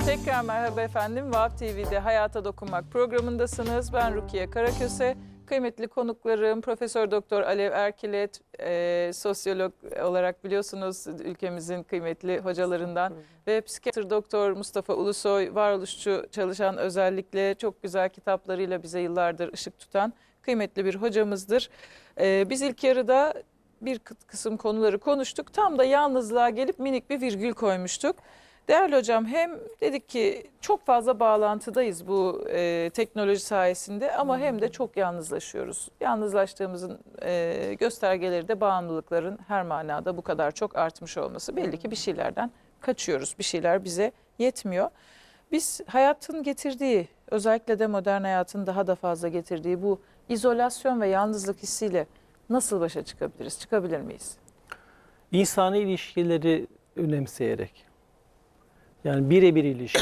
Tekrar merhaba efendim. VAV TV'de Hayata Dokunmak programındasınız. Ben Rukiye Karaköse. Kıymetli konuklarım Profesör Doktor Alev Erkilet, e, sosyolog olarak biliyorsunuz ülkemizin kıymetli hocalarından ve psikiyatr Doktor Mustafa Ulusoy, varoluşçu çalışan özellikle çok güzel kitaplarıyla bize yıllardır ışık tutan kıymetli bir hocamızdır. E, biz ilk yarıda bir kı- kısım konuları konuştuk. Tam da yalnızlığa gelip minik bir virgül koymuştuk. Değerli hocam hem dedik ki çok fazla bağlantıdayız bu e, teknoloji sayesinde ama hem de çok yalnızlaşıyoruz. Yalnızlaştığımızın e, göstergeleri de bağımlılıkların her manada bu kadar çok artmış olması. Belli ki bir şeylerden kaçıyoruz. Bir şeyler bize yetmiyor. Biz hayatın getirdiği özellikle de modern hayatın daha da fazla getirdiği bu izolasyon ve yalnızlık hissiyle nasıl başa çıkabiliriz? Çıkabilir miyiz? İnsani ilişkileri önemseyerek. Yani birebir ilişki.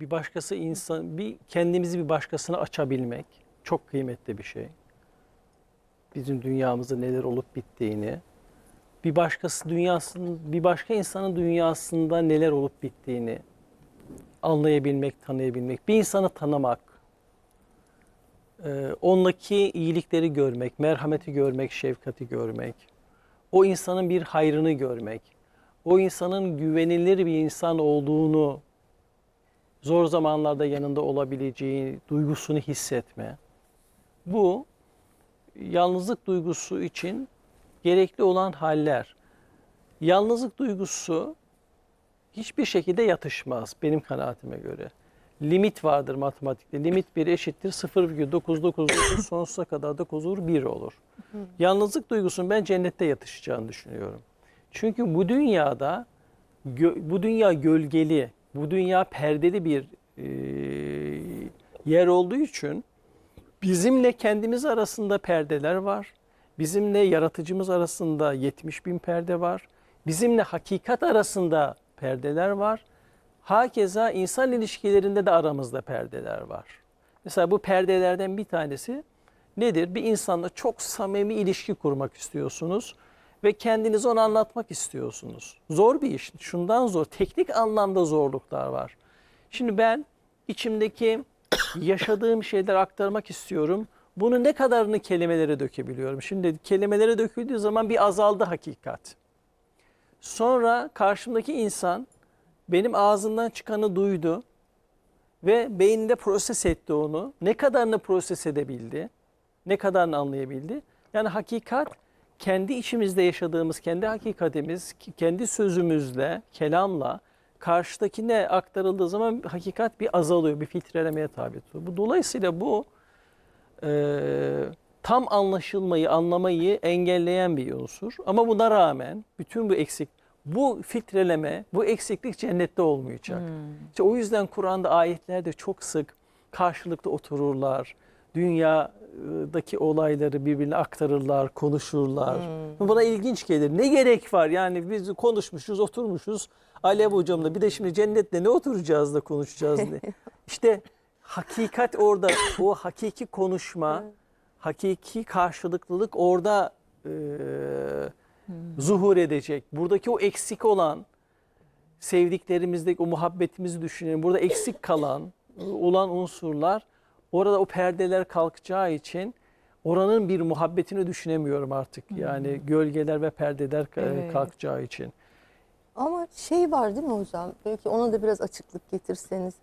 bir başkası insan, bir kendimizi bir başkasına açabilmek çok kıymetli bir şey. Bizim dünyamızda neler olup bittiğini, bir başkası dünyasının, bir başka insanın dünyasında neler olup bittiğini anlayabilmek, tanıyabilmek, bir insanı tanımak, e, ondaki iyilikleri görmek, merhameti görmek, şefkati görmek, o insanın bir hayrını görmek, o insanın güvenilir bir insan olduğunu, zor zamanlarda yanında olabileceği duygusunu hissetme. Bu yalnızlık duygusu için gerekli olan haller. Yalnızlık duygusu hiçbir şekilde yatışmaz benim kanaatime göre. Limit vardır matematikte. Limit 1 eşittir 0,999 sonsuza kadar da kozur 1 olur. Yalnızlık duygusunun ben cennette yatışacağını düşünüyorum. Çünkü bu dünyada bu dünya gölgeli, bu dünya perdeli bir e, yer olduğu için bizimle kendimiz arasında perdeler var. Bizimle yaratıcımız arasında 70 bin perde var. Bizimle hakikat arasında perdeler var. Hakeza insan ilişkilerinde de aramızda perdeler var. Mesela bu perdelerden bir tanesi nedir? Bir insanla çok samimi ilişki kurmak istiyorsunuz ve kendinizi ona anlatmak istiyorsunuz. Zor bir iş. Şundan zor. Teknik anlamda zorluklar var. Şimdi ben içimdeki yaşadığım şeyleri aktarmak istiyorum. Bunu ne kadarını kelimelere dökebiliyorum? Şimdi kelimelere döküldüğü zaman bir azaldı hakikat. Sonra karşımdaki insan benim ağzından çıkanı duydu ve beyninde proses etti onu. Ne kadarını proses edebildi? Ne kadarını anlayabildi? Yani hakikat kendi içimizde yaşadığımız kendi hakikatimiz, kendi sözümüzle, kelamla karşıdakine aktarıldığı zaman hakikat bir azalıyor, bir filtrelemeye tabi tutuluyor. Bu dolayısıyla bu e, tam anlaşılmayı, anlamayı engelleyen bir unsur. Ama buna rağmen bütün bu eksik, bu filtreleme, bu eksiklik cennette olmayacak. İşte o yüzden Kur'an'da ayetlerde çok sık karşılıklı otururlar. Dünyadaki olayları birbirine aktarırlar, konuşurlar. Bana ilginç gelir. Ne gerek var? Yani biz konuşmuşuz, oturmuşuz. Alev hocamla bir de şimdi cennette ne oturacağız da konuşacağız diye. İşte hakikat orada, o hakiki konuşma, hakiki karşılıklılık orada e, zuhur edecek. Buradaki o eksik olan, sevdiklerimizdeki o muhabbetimizi düşünelim. Burada eksik kalan, olan unsurlar, orada o perdeler kalkacağı için oranın bir muhabbetini düşünemiyorum artık. Yani gölgeler ve perdeler Evet. kalkacağı için. Ama şey var değil mi hocam? Belki ona da biraz açıklık getirseniz.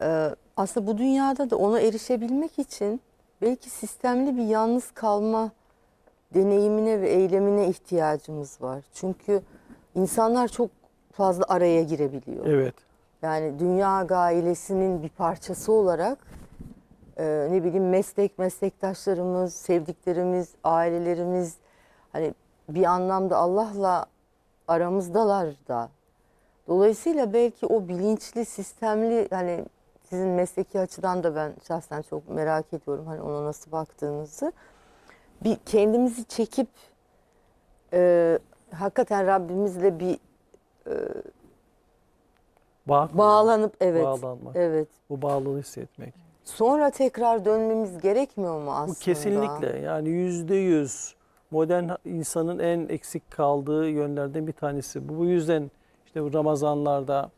Ee, aslında bu dünyada da ona erişebilmek için belki sistemli bir yalnız kalma deneyimine ve eylemine ihtiyacımız var. Çünkü insanlar çok fazla araya girebiliyor. Evet. Yani dünya ailesinin bir parçası olarak e, ne bileyim meslek, meslektaşlarımız, sevdiklerimiz, ailelerimiz hani bir anlamda Allah'la aramızdalar da. Dolayısıyla belki o bilinçli, sistemli hani sizin mesleki açıdan da ben şahsen çok merak ediyorum hani ona nasıl baktığınızı. Bir kendimizi çekip e, hakikaten Rabbimizle bir Bağ, bağlanıp evet. Bağlanmak. Evet. Bu bağlılığı hissetmek. Sonra tekrar dönmemiz gerekmiyor mu aslında? Bu kesinlikle yani yüzde yüz modern insanın en eksik kaldığı yönlerden bir tanesi. Bu, bu yüzden işte bu Ramazanlarda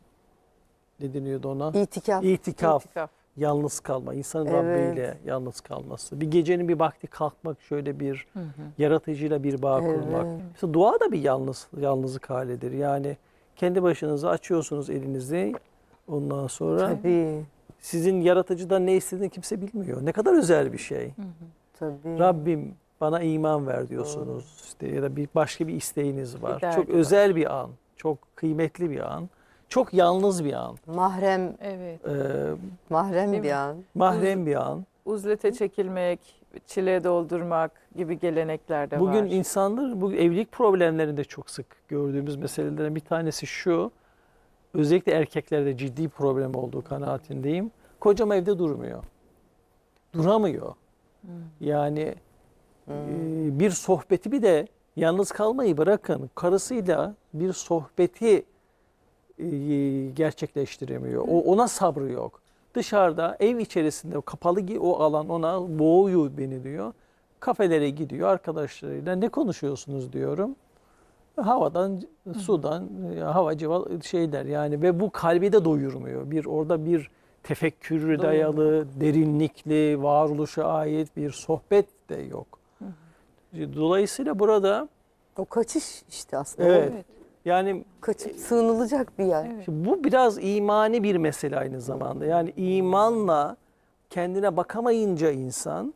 ne deniyordu ona? İtikaf. İtikaf. İtikaf. Yalnız kalma. insanın Evet. Rabbiyle yalnız kalması. Bir gecenin bir vakti kalkmak şöyle bir Hı hı. yaratıcıyla bir bağ kurmak. Evet. Mesela dua da bir yalnız yalnızlık halidir. Yani kendi başınıza açıyorsunuz elinizi. Ondan sonra Tabii. Sizin yaratıcıdan ne istediğini kimse bilmiyor. Ne kadar özel bir şey. Hı hı. Tabii. Rabbim bana iman ver diyorsunuz. İşte ya da bir başka bir isteğiniz var. derdi çok var. özel bir an. Çok kıymetli bir an. Çok yalnız bir an. Mahrem, Evet. Ee, mahrem bir an. mahrem bir an. Uzlete çekilmek, çile doldurmak gibi gelenekler de Bugün var. insanlar bu evlilik problemlerinde çok sık gördüğümüz meselelerden bir tanesi şu. Özellikle erkeklerde ciddi problem olduğu kanaatindeyim. Kocam evde durmuyor. Duramıyor. Hı. Yani Hmm. e, bir sohbeti bir de yalnız kalmayı bırakın. Karısıyla bir sohbeti e, gerçekleştiremiyor. O ona sabrı yok. Dışarıda ev içerisinde kapalı o alan ona boğuyor beni diyor. Kafelere gidiyor arkadaşlarıyla ne konuşuyorsunuz diyorum. Havadan, sudan, e, hava civa şeyler yani ve bu kalbi de doyurmuyor. Bir orada bir tefekkürü dayalı, derinlikli, varoluşa ait bir sohbet de yok. Dolayısıyla burada O kaçış işte aslında. Evet. Evet. yani Kaçıp sığınılacak bir yer. Evet. Şimdi bu biraz imani bir mesele aynı zamanda. Yani imanla kendine bakamayınca insan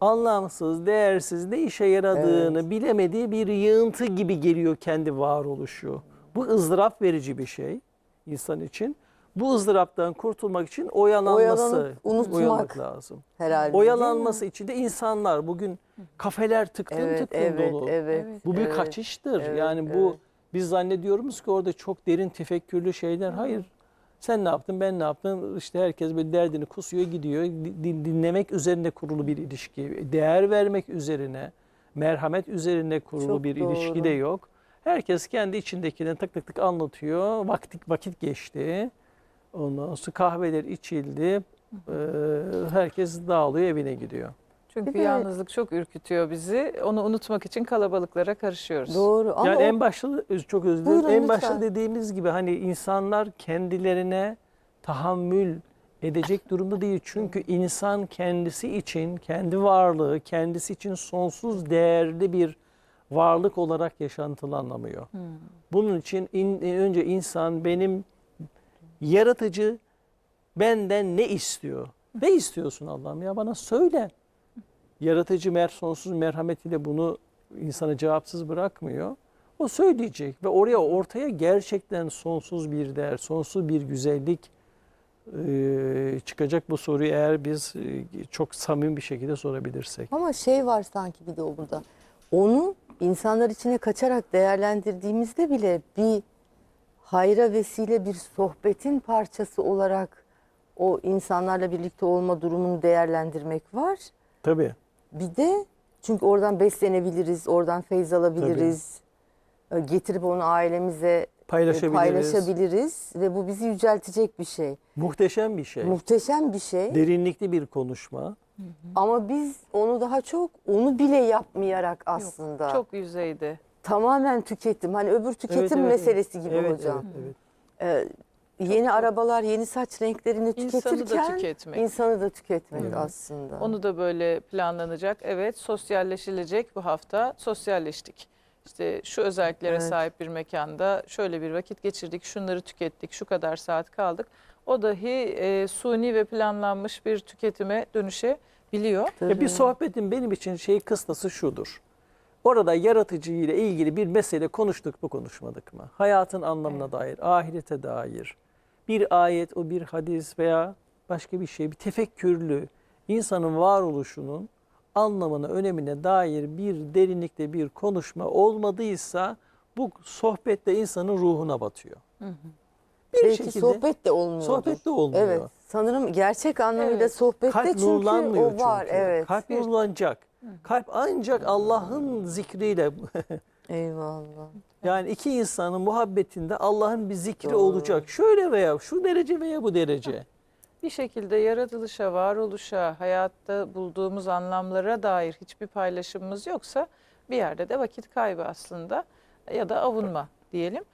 anlamsız, değersiz, ne işe yaradığını bilemediği bir yığıntı gibi geliyor kendi varoluşu. Bu ızdırap verici bir şey insan için. Bu ızdıraptan kurtulmak için oyalanması, Oyalanıp unutmak. uyanmak lazım. Herhalde. Oyalanması için de insanlar bugün kafeler tıktım Evet, tıktım evet, dolu. evet. Evet. Bu bir evet. kaçıştır. Evet, yani bu evet. biz zannediyoruz ki orada çok derin tefekkürlü şeyler. Hayır. Sen ne yaptın, ben ne yaptım? İşte herkes böyle derdini kusuyor, gidiyor. Din- dinlemek üzerine kurulu bir ilişki. Değer vermek üzerine, merhamet üzerine kurulu Çok bir ilişki doğru. de yok. Herkes kendi içindekinden tık tık tık anlatıyor. Vakit vakit geçti. Ondan sonra kahveler içildi. Ee, herkes dağılıyor, evine gidiyor. Çünkü Bir de- yalnızlık çok ürkütüyor bizi. Onu unutmak için kalabalıklara karışıyoruz. Doğru ama yani o- en başta öz- çok özür dilerim. Buyurun, En başta lütfen. dediğimiz gibi hani insanlar kendilerine tahammül edecek durumda değil. Çünkü insan kendisi için, kendi varlığı, kendisi için sonsuz değerli bir varlık olarak yaşantılanamıyor. Hmm. Bunun için in- önce insan benim yaratıcı benden ne istiyor? Ne istiyorsun Allah'ım ya bana söyle. Yaratıcı mer sonsuz merhametiyle bunu insana cevapsız bırakmıyor. O söyleyecek ve oraya ortaya gerçekten sonsuz bir değer, sonsuz bir güzellik e, çıkacak bu soruyu eğer biz e, çok samimi bir şekilde sorabilirsek. Ama şey var sanki bir de o burada. Onu insanlar içine kaçarak değerlendirdiğimizde bile bir hayra vesile bir sohbetin parçası olarak o insanlarla birlikte olma durumunu değerlendirmek var. Tabii. Bir de çünkü oradan beslenebiliriz, oradan feyz alabiliriz. E, Getirip onu ailemize e, Paylaşabiliriz. paylaşabiliriz ve bu bizi yüceltecek bir şey. Muhteşem bir şey. Muhteşem bir şey. Derinlikli bir konuşma. Ama biz onu daha çok onu bile yapmayarak aslında Çok yüzeyde. tamamen tüketim. Hani öbür tüketim evet, meselesi gibi Evet, hocam. evet, evet. Ee, yeni arabalar, yeni saç renklerini İnsanı da tüketirken tüketmek. insanı da tüketmek Evet. aslında. Onu da böyle planlanacak. Evet sosyalleşilecek bu hafta. Sosyalleştik. İşte şu özelliklere Evet. sahip bir mekanda şöyle bir vakit geçirdik, şunları tükettik, şu kadar saat kaldık. O dahi e, suni ve planlanmış bir tüketime dönüşebiliyor. Ya bir sohbetin benim için şey kıstası şudur. Orada yaratıcı ile ilgili bir mesele konuştuk mu konuşmadık mı? Hayatın anlamına Evet. dair, ahirete dair. Bir ayet, o bir hadis veya başka bir şey, bir tefekkürlü insanın varoluşunun anlamına, önemine dair bir derinlikte bir konuşma olmadıysa bu sohbette insanın ruhuna batıyor. Hı hı. Bir Belki şekilde sohbet de olmuyor. sohbet de olmuyor. Evet. Sanırım gerçek anlamıyla Evet. sohbette Kalp çünkü nurlanmıyor o var. çünkü. Evet. Kalp nurlanacak. Kalp ancak Allah'ın zikriyle Eyvallah. yani iki insanın muhabbetinde Allah'ın bir zikri Doğru. olacak. Şöyle veya şu derece veya bu derece. Bir şekilde yaratılışa, varoluşa, hayatta bulduğumuz anlamlara dair hiçbir paylaşımımız yoksa bir yerde de vakit kaybı aslında ya da avunma diyelim.